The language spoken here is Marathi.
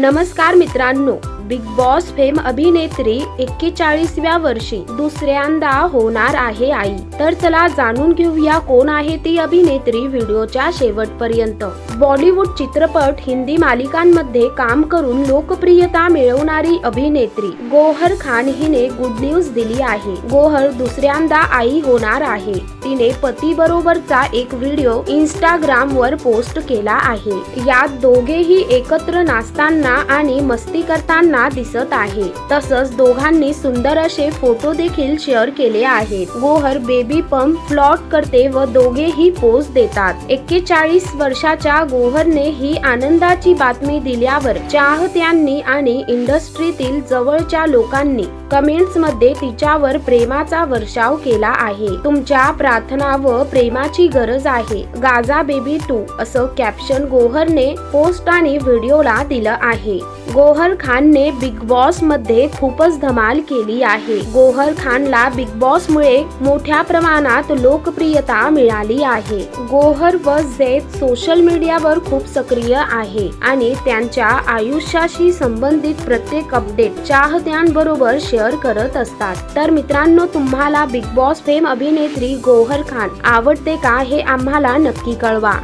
नमस्कार मित्रांनो. बिग बॉस फेम अभिनेत्री एक्केचाळीसव्या वर्षी दुसऱ्यांदा होणार आहे आई. तर चला जाणून घेऊया कोण आहे ती अभिनेत्री व्हिडिओच्या शेवटपर्यंत. बॉलिवूड चित्रपट हिंदी मालिकांमध्ये काम करून लोकप्रियता मिळवणारी अभिनेत्री गोहर खान हिने गुड न्यूज दिली आहे. गोहर दुसऱ्यांदा आई होणार आहे. तिने पती बरोबरचा एक व्हिडिओ इंस्टाग्राम वर पोस्ट केला आहे. यात दोघेही एकत्र नाचताना आणि मस्ती करताना दिसत आहे. तसंच दोघांनी सुंदर असे फोटो देखील शेअर केले आहेत. गोहर बेबी पंप फ्लॉट करते व दोघेही पोज देतात. एक्केचाळीस वर्षाच्या गोहरने ही आनंदाची बातमी दिल्यावर चाहत्यांनी आणि इंडस्ट्रीतील जवळच्या लोकांनी कमेंट्समध्ये तिच्यावर प्रेमाचा वर्षाव केला आहे. तुमच्या प्रार्थना व प्रेमाची गरज आहे. गाजा बेबी टू असं कॅप्शन गोहरने पोस्ट आणि व्हिडिओला दिलं आहे. गोहर खानने बिग बॉसमध्ये खूपच धमाल केली आहे. गोहर खानला बिग बॉस मुळे मोठ्या प्रमाणात लोकप्रियता मिळाली आहे. गोहर व झेद सोशल मीडियावर खूप सक्रिय आहे आणि त्यांच्या आयुष्याशी संबंधित प्रत्येक अपडेट चाहत्यांबरोबर शेअर करत असतात. तर मित्रांनो तुम्हाला बिग बॉस फेम अभिनेत्री गोहर खान आवडते का हे आम्हाला नक्की कळवा.